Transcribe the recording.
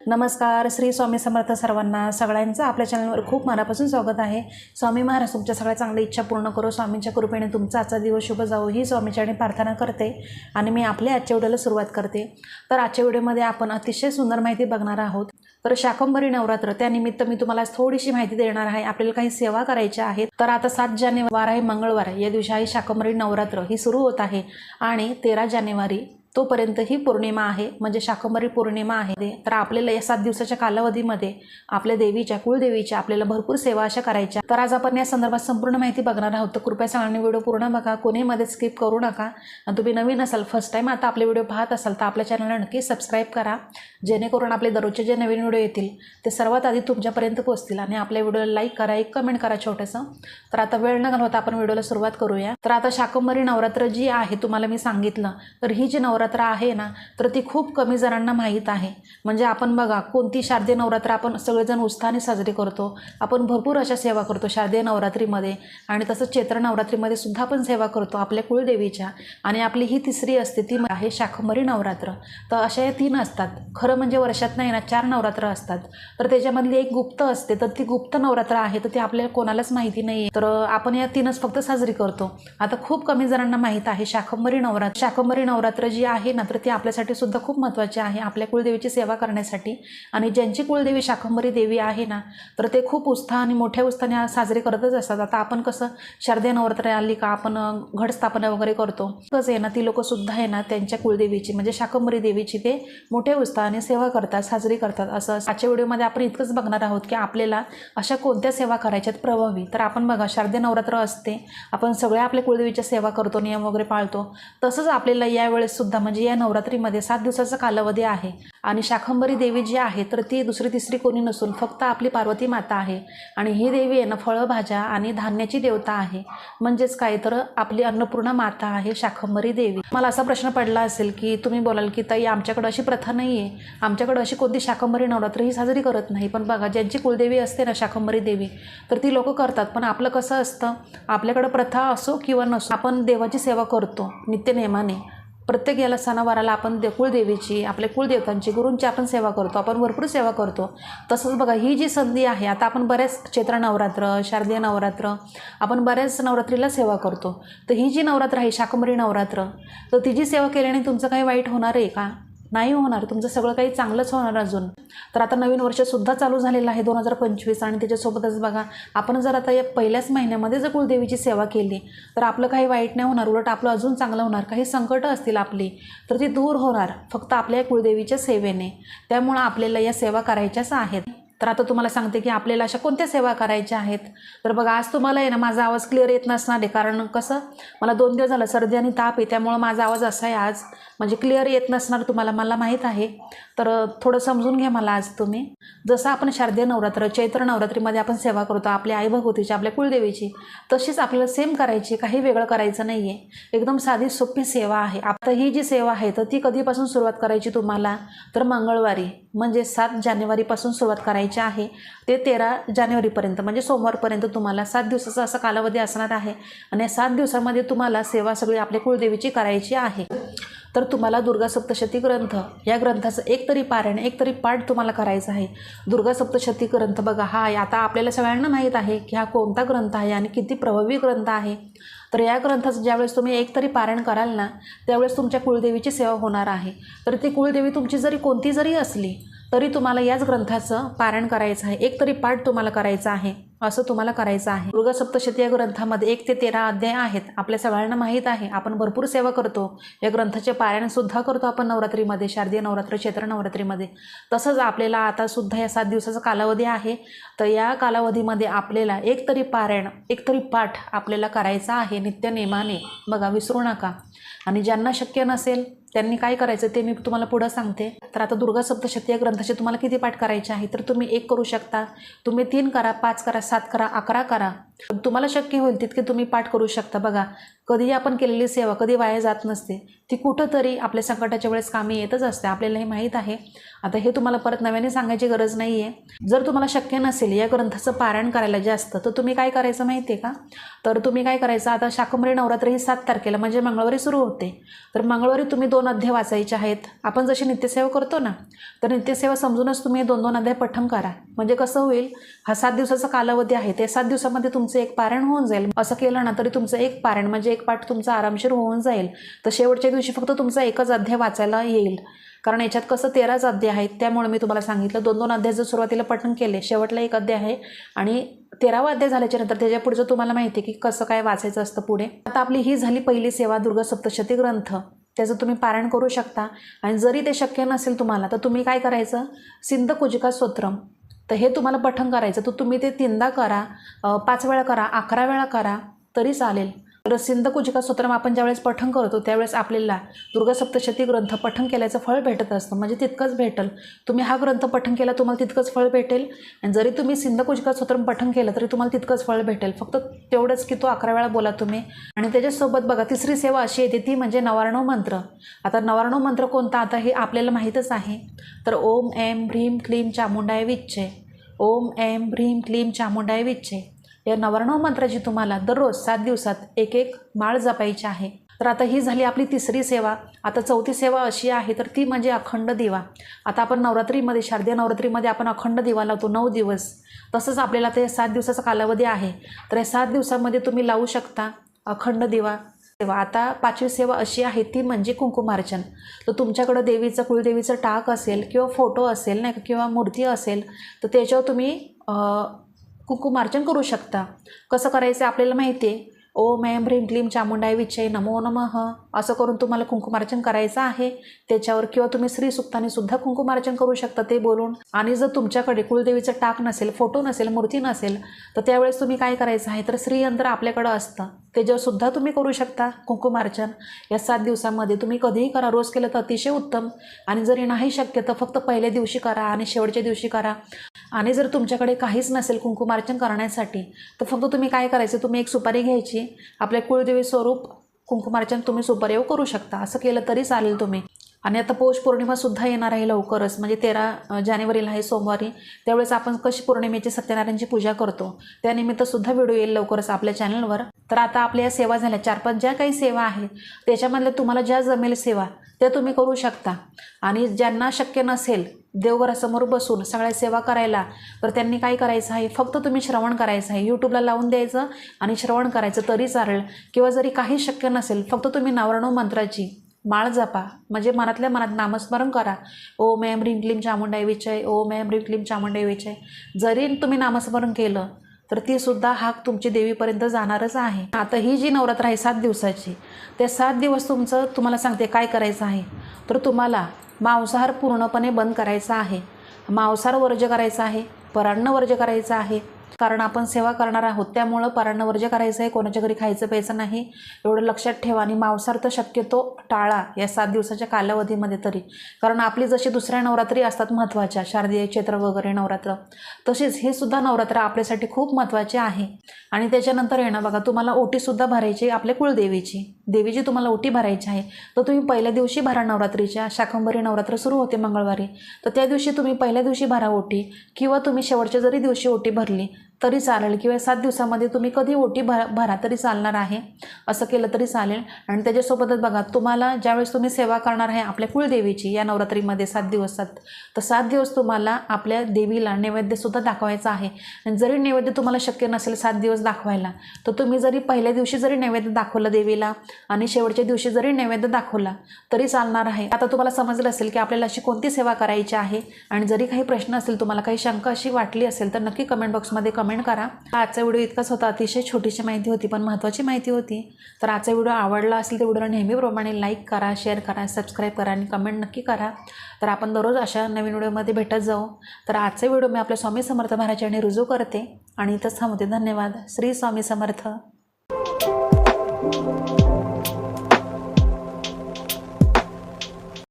नमस्कार श्री स्वामी समर्थ सर्वांना सगळ्यांचं आपल्या चॅनलवर खूप मनापासून स्वागत आहे. स्वामी महाराज तुमच्या सगळ्या चांगल्या इच्छा पूर्ण करो. स्वामींच्या कृपेने तुमचा आजचा दिवस शुभ जाऊ ही स्वामीच्याने प्रार्थना करते आणि मी आपल्या आजच्या व्हिडिओला सुरुवात करते. तर आजच्या व्हिडिओमध्ये आपण अतिशय सुंदर माहिती बघणार आहोत. तर शाकंभरी नवरात्र त्यानिमित्त मी तुम्हाला थोडीशी माहिती देणार आहे. आपल्याला काही सेवा करायच्या आहेत. तर आता सात जानेवार आहे मंगळवार. या दिवशी आहे शाकंभरी नवरात्र. ही सुरू होत आहे आणि तेरा जानेवारी तोपर्यंत ही पौर्णिमा आहे म्हणजे शाकंभरी पौर्णिमा आहे. तर आपल्याला या सात दिवसाच्या कालावधीमध्ये आपल्या देवीच्या कुळदेवीच्या आपल्याला भरपूर सेवा अशा करायच्या. तर आज आपण या संदर्भात संपूर्ण माहिती बघणार आहोत. तर कृपया सगळ्यांनी व्हिडिओ पूर्ण बघा कोणीमध्ये स्किप करू नका. आणि तुम्ही नवीन असाल फर्स्ट टाईम आता आपले व्हिडिओ पाहत असाल तर आपल्या चॅनलला नक्की सबस्क्राईब करा. जेणेकरून आपले दररोजचे जे नवीन व्हिडिओ येतील ते सर्वात आधी तुमच्यापर्यंत पोहोचतील. आणि आपल्या व्हिडिओला लाईक करा एक कमेंट करा छोटंसं. तर आता वेळ न घालवता आपण व्हिडिओला सुरुवात करूया. तर आता शाकंभरी नवरात्र जी आहे तुम्हाला मी सांगितलं तर ही जी नवरात्र आहे ना तर ती खूप कमी जणांना माहीत आहे. म्हणजे आपण बघा कोणती शारदीय नवरात्र आपण सगळेजण उत्साहाने साजरी करतो आपण भरपूर अशा सेवा करतो शारदीय नवरात्रीमध्ये. आणि तसंच चैत्र नवरात्रीमध्ये सुद्धा आपण सेवा करतो आपल्या कुळदेवीच्या. आणि आपली ही तिसरी असते ती आहे शाकंभरी नवरात्र. तर अशा या तीन असतात. खरं म्हणजे वर्षात नाही ना चार नवरात्र असतात. तर त्याच्यामधली एक गुप्त असते तर ती गुप्त नवरात्र आहे तर ती आपल्याला कोणालाच माहिती नाही. आहे तर आपण या तीनच फक्त साजरी करतो. आता खूप कमी जणांना माहीत आहे शाकंभरी नवरात्र शाकंभरी नवरात्र जी आहे आहे ना तर ते आपल्यासाठी सुद्धा खूप महत्त्वाचे आहे. आपल्या कुळदेवीची सेवा करण्यासाठी. आणि ज्यांची कुळदेवी शाकंभरी देवी आहे ना तर ते खूप उत्साह आणि मोठ्या उत्साहाने साजरे करतच असतात. आता आपण कसं शारदीय नवरात्र आली का आपण अ, घटस्थापना वगैरे करतो तसं आहे ना ती लोक सुद्धा आहे ना त्यांच्या कुळदेवीची म्हणजे शाकंभरी देवीची ते मोठ्या उत्साहाने सेवा करतात साजरी करतात. असं आजच्या व्हिडिओमध्ये आपण इतकंच बघणार आहोत की आपल्याला अशा कोणत्या सेवा करायच्यात प्रभावी. तर आपण बघा शारदीय नवरात्र असते आपण सगळ्या आपल्या कुळदेवीच्या सेवा करतो नियम वगैरे पाळतो. तसंच आपल्याला यावेळेस सुद्धा म्हणजे या नवरात्रीमध्ये सात दिवसाचा कालावधी आहे. आणि शाकंभरी देवी जी आहे तर ती दुसरी तिसरी कोणी नसून फक्त आपली पार्वती माता आहे. आणि ही देवी आहे ना फळं भाज्या आणि धान्याची देवता आहे. म्हणजेच काय? तर आपली अन्नपूर्णा माता आहे शाकंभरी देवी. मला असा प्रश्न पडला असेल की तुम्ही बोलाल की ताई आमच्याकडं अशी प्रथा नाही आहे आमच्याकडं अशी कोणती शाकंभरी नवरात्र ही साजरी करत नाही. पण बघा ज्यांची कुलदेवी असते ना शाकंभरी देवी तर ती लोक करतात. पण आपलं कसं असतं? आपल्याकडं प्रथा असो किंवा नसो आपण देवाची सेवा करतो नित्यनियमाने प्रत्येक याला सणावाराला आपण दे कुळदेवीची आपल्या कुळदेवतांची गुरूंची आपण सेवा करतो आपण भरपूर सेवा करतो. तसंच बघा ही जी संधी आहे आता आपण बऱ्याच चैत्र नवरात्र शारदीय नवरात्र आपण बऱ्याच नवरात्रीला सेवा करतो. तर ही जी नवरात्र आहे शाकंभरी नवरात्र तर तिची सेवा केल्याने तुमचं काही वाईट होणार आहे का? नाही होणार तुमचं सगळं काही चांगलंच होणार अजून. तर आता नवीन वर्षसुद्धा चालू झालेलं आहे दोन हजार पंचवीस आणि त्याच्यासोबतच बघा आपण जर आता या पहिल्याच महिन्यामध्ये जर कुलदेवीची सेवा केली तर आपलं काही वाईट नाही होणार उलट आपलं अजून चांगलं होणार काही संकटं असतील आपली तर ती दूर होणार फक्त आपल्या या कुलदेवीच्या सेवेने. त्यामुळं आपल्याला या सेवा करायच्याच आहेत. तर आता तुम्हाला सांगते की आपल्याला अशा कोणत्या सेवा करायच्या आहेत? तर बघा आज तुम्हाला आहे ना माझा आवाज क्लिअर येत नसणार आहे. कारण कसं? मला दोन दिवस झालं सर्दी आणि ताप आहे त्यामुळं माझा आवाज असा आहे आज. म्हणजे क्लिअर येत नसणार तुम्हाला मला माहीत आहे. तर थोडं समजून घ्या मला आज तुम्ही. जसं आपण शारदीय नवरात्र चैत्र नवरात्रीमध्ये आपण सेवा करतो आपल्या आई भगवतीची आपल्या कुलदेवीची तशीच आपल्याला सेम करायची काही वेगळं करायचं नाही आहे एकदम साधी सोपी सेवा आहे. आता ही जी सेवा आहे तर ती कधीपासून सुरुवात करायची तुम्हाला? तर मंगळवारी. म्हणजे सात जानेवारीपासून सुरुवात करायची आहे. ते तेरा जानेवारीपर्यंत म्हणजे सोमवारपर्यंत तुम्हाला सात दिवसाचा असा कालावधी असणार आहे. आणि सात दिवसामध्ये तुम्हाला सेवा सगळी आपल्या कुळदेवीची करायची आहे. तर तुम्हाला दुर्गा सप्तशती ग्रंथ या ग्रंथाचं एक तरी पारायण एक तरी पाठ तुम्हाला करायचा आहे. दुर्गा सप्तशती ग्रंथ बघा हा आता आपल्याला सगळ्यांना माहीत आहे की हा कोणता ग्रंथ आहे आणि किती प्रभावी ग्रंथ आहे. तर या ग्रंथाचं ज्यावेळेस तुम्ही एक तरी पारायण कराल ना त्यावेळेस तुमच्या कुळदेवीची सेवा होणार आहे. तर ती कुळदेवी तुमची जरी कोणती जरी असली तरी तुम्हाला याच ग्रंथाचं पारायण करायचं आहे. एक तरी पाठ तुम्हाला करायचा आहे. असं तुम्हाला करायचं आहे. दुर्गा सप्तशती या ग्रंथामध्ये एक ते तेरा अध्याय आहेत. आपल्या सगळ्यांना माहीत आहे. आपण भरपूर सेवा करतो. या ग्रंथाचे पारायण सुद्धा करतो आपण नवरात्रीमध्ये. शारदीय नवरात्र चैत्र नवरात्रीमध्ये. तसंच आपल्याला आता सुद्धा या सात दिवसाचा कालावधी आहे. तर या कालावधीमध्ये आपल्याला एक तरी पारायण एक तरी पाठ आपल्याला करायचा आहे. नित्यनेमाने बघा विसरू नका. आणि ज्यांना शक्य नसेल त्यांनी काय करायचं ते मी तुम्हाला पुढं सांगते. तर आता दुर्गा सप्तशती या ग्रंथाचे तुम्हाला किती पाठ करायचे आहे? तर तुम्ही एक करू शकता. तुम्ही तीन करा पाच करा सात करा अकरा करा. तुम्हाला शक्य होईल तितके तुम्ही पाठ करू शकता. बघा कधीही आपण केलेली सेवा कधी वाया जात नसते. ती कुठंतरी आपल्या संकटाच्या वेळेस कामी येतच असते. आपल्याला हे माहीत आहे. आता हे तुम्हाला परत नव्याने सांगायची गरज नाही आहे जर तुम्हाला शक्य नसेल या ग्रंथाचं पारायण करायला जास्त तर तुम्ही काय करायचं माहिती आहे का? तर तुम्ही काय करायचं आता शाकंभरी नवरात्र ही सात तारखेला म्हणजे मंगळवारी सुरू होते. तर मंगळवारी तुम्ही दोन अध्याय वाचायचे आहेत. आपण जशी नित्यसेवा करतो ना तर नित्यसेवा समजूनच तुम्ही दोन दोन अध्याय पठण करा. म्हणजे कसं होईल हा सात दिवसाचा कालावधी आहे ते सात दिवसामध्ये तुमचं एक पारायण होऊन जाईल. असं केलं ना तरी तुमचं एक पारायण म्हणजे एक पाठ तुमचा आरामशीर होऊन जाईल. तर शेवटच्या दिवशी फक्त तुमचा एकच अध्याय वाचायला येईल. कारण याच्यात कसं तेराच अध्याय आहेत त्यामुळे मी तुम्हाला सांगितलं दोन दोन अध्याय जर सुरुवातीला पठण केले शेवटला एक अध्याय आहे. आणि तेरावा अध्याय झाल्याच्यानंतर त्याच्या पुढचं तुम्हाला माहिती आहे की कसं काय वाचायचं असतं पुढे. आता आपली ही झाली पहिली सेवा दुर्गा सप्तशती ग्रंथ. त्याचं तुम्ही पारायण करू शकता. आणि जरी ते शक्य नसेल तुम्हाला तर तुम्ही काय करायचं? सिंध कुजिका स्तोत्रम. तर हे तुम्हाला पठण करायचं. तर तुम्ही ते तीनदा करा. पाच वेळा करा अकरा वेळा करा तरी चालेल. तर सिंध कुजिका आपण ज्यावेळेस पठण करतो त्यावेळेस आपल्याला दुर्गा सप्तशती ग्रंथ पठण केल्याचं फळ भेटत असतं. म्हणजे तितकंच भेटेल. तुम्ही हा ग्रंथ पठण केला तुम्हाला तितकंच फळ भेटेल. आणि जरी तुम्ही सिंध कुजिका स्तोत्रम पठण केलं तरी तुम्हाला तितकंच फळ भेटेल. फक्त तेवढंच की तो अकरा वेळा बोला तुम्ही. आणि त्याच्यासोबत बघा तिसरी सेवा अशी येते ती म्हणजे नवारणव मंत्र. आता नवारणव मंत्र कोणता? आता हे आपल्याला माहीतच आहे. तर ओम एम ह्रीम क्लीम चामुंडाय विच्छे ओम एम ह्रीम क्लीम चामुंडाय विच्छे या नवरणव मंत्राची तुम्हाला दररोज सात दिवसात एक एक माळ जपायची आहे. तर आता ही झाली आपली तिसरी सेवा. आता चौथी सेवा अशी आहे तर ती म्हणजे अखंड दिवा. आता आपण नवरात्रीमध्ये शारदीय नवरात्रीमध्ये आपण अखंड दिवा लावतो नऊ दिवस. तसंच आपल्याला ते सात दिवसाचा कालावधी आहे. तर या सात दिवसामध्ये तुम्ही लावू शकता अखंड दिवा. सेवा आता पाचवी सेवा अशी आहे ती म्हणजे कुंकुमार्चन. तर तुमच्याकडं देवीचं कुलदेवीचं टाक असेल किंवा फोटो असेल नाही का किंवा मूर्ती असेल तर त्याच्यावर तुम्ही कुंकुमार्चन करू शकता. कसं करायचं आपल्याला माहिती आहे ओम ऐं ह्रीं क्लीम चामुंडाय विचय नमो नमः. असं करून तुम्हाला कुंकुमार्चन करायचं आहे. त्याच्यावर किंवा तुम्ही श्री सुक्ताने सुद्धा कुंकुमार्चन करू शकता ते बोलून. आणि जर तुमच्याकडे कुलदेवीचं टाक नसेल फोटो नसेल मूर्ती नसेल तर त्यावेळेस तुम्ही काय करायचं आहे? तर श्रीयंत्र आपल्याकडं असतं. त्याच्यावरसुद्धा तुम्ही करू शकता. कुंकुमार्चन या सात दिवसामध्ये तुम्ही कधीही करा रोज केलं तर अतिशय उत्तम. आणि जरी नाही शक्य तर फक्त पहिल्या दिवशी करा आणि शेवटच्या दिवशी करा. आणि जर तुमच्याकडे काहीच नसेल कुंकुमार्चन करण्यासाठी तर फक्त तुम्ही काय करायचं? तुम्ही एक सुपारी घ्यायची. आपल्या कुळदेवी स्वरूप कुंकुमार्चन तुम्ही सुपारीवर करू शकता. असं केलं तरी चालेल तुम्ही. आणि आता पौष पौर्णिमासुद्धा येणार आहे लवकरच. म्हणजे तेरा जानेवारीला आहे सोमवारी. त्यावेळेस आपण कशी पौर्णिमेची सत्यनारायणची पूजा करतो त्यानिमित्तसुद्धा व्हिडिओ येईल लवकरच आपल्या चॅनलवर. तर आता आपल्या या सेवा झाल्या. चार पाच ज्या काही सेवा आहेत त्याच्यामधल्या तुम्हाला ज्या जमेल सेवा त्या तुम्ही करू शकता. आणि ज्यांना शक्य नसेल देवघरासमोर बसून सगळ्या सेवा करायला तर त्यांनी काय करायचं आहे? फक्त तुम्ही श्रवण करायचं आहे. यूट्यूबला लावून द्यायचं आणि श्रवण करायचं तरी चालेल. किंवा जरी काही शक्य नसेल फक्त तुम्ही नावरणव मंत्राची माळ जपा. म्हणजे मनातल्या मनात नामस्मरण करा. ओम ऐं ह्रीम क्लीम चामुंडाय विचय. ओम ऐं ह्रीम क्लीम चामुंडाय विचय. जरी तुम्ही नामस्मरण केलं तर ती सुद्धा हाक तुमची देवीपर्यंत जाणारच आहे. आता ही जी नवरात्र आहे सात दिवसाची त्या सात दिवस तुमचं तुम्हाला सांगते काय करायचं आहे. तर तुम्हाला मांसाहार पूर्णपणे बंद करायचा आहे. मांसाहार वर्ज करायचा आहे. परान्न वर्ज करायचं आहे. कारण आपण सेवा करणार आहोत त्यामुळं पारांवर जे करायचं आहे कोणाच्या घरी खायचं प्यायचं नाही एवढं लक्षात ठेवा आणि मांसार तर शक्यतो टाळा या सात दिवसाच्या कालावधीमध्ये तरी. कारण आपली जशी दुसऱ्या नवरात्री असतात महत्त्वाच्या शारदीय क्षेत्र वगैरे नवरात्र तसेच हे सुद्धा नवरात्र आपल्यासाठी खूप महत्त्वाचे आहे. आणि त्याच्यानंतर येणं बघा तुम्हाला ओटीसुद्धा भरायची आपल्या कुळदेवीची देवीची तुम्हाला ओटी भरायची आहे तर तुम्ही पहिल्या दिवशी भरा नवरात्रीच्या. शाकंभरी नवरात्र सुरू होते मंगळवारी. तर त्या दिवशी तुम्ही पहिल्या दिवशी भरा ओटी किंवा तुम्ही शेवटच्या जरी दिवशी ओटी भरली तरी चालेल किंवा सात दिवसामध्ये तुम्ही कधी ओटी भरा भरा तरी चालणार आहे. असं केलं तरी चालेल. आणि त्याच्यासोबतच बघा तुम्हाला ज्यावेळेस तुम्ही सेवा करणार आहे आपल्या कुलदेवीची या नवरात्रीमध्ये सात दिवसात तर सात दिवस तुम्हाला आपल्या देवीला नैवेद्यसुद्धा दाखवायचा आहे. आणि जरी नैवेद्य तुम्हाला शक्य नसेल सात दिवस दाखवायला तर तुम्ही जरी पहिल्या दिवशी जरी नैवेद्य दाखवलं देवीला आणि शेवटच्या दिवशी जरी नैवेद्य दाखवला तरी चालणार आहे. आता तुम्हाला समजलं असेल की आपल्याला अशी कोणती सेवा करायची आहे? आणि जरी काही प्रश्न असेल तुम्हाला काही शंका अशी वाटली असेल तर नक्की कमेंट बॉक्समध्ये कमेंट करा. आजचा व्हिडिओ इतकाच होता. अतिशय छोटीशी माहिती होती पण महत्त्वाची माहिती होती. तर आजचा व्हिडिओ आवडला असेल तर व्हिडिओला नेहमीप्रमाणे लाईक करा शेअर करा सबस्क्राईब करा आणि कमेंट नक्की करा. तर आपण दररोज अशा नवीन व्हिडिओमध्ये भेटत जाऊ. तर आजचा व्हिडिओ मी आपल्या स्वामी समर्थ महाराजांनी रुजू करते. आणि इथंच थांबते. धन्यवाद. श्री स्वामी समर्थ.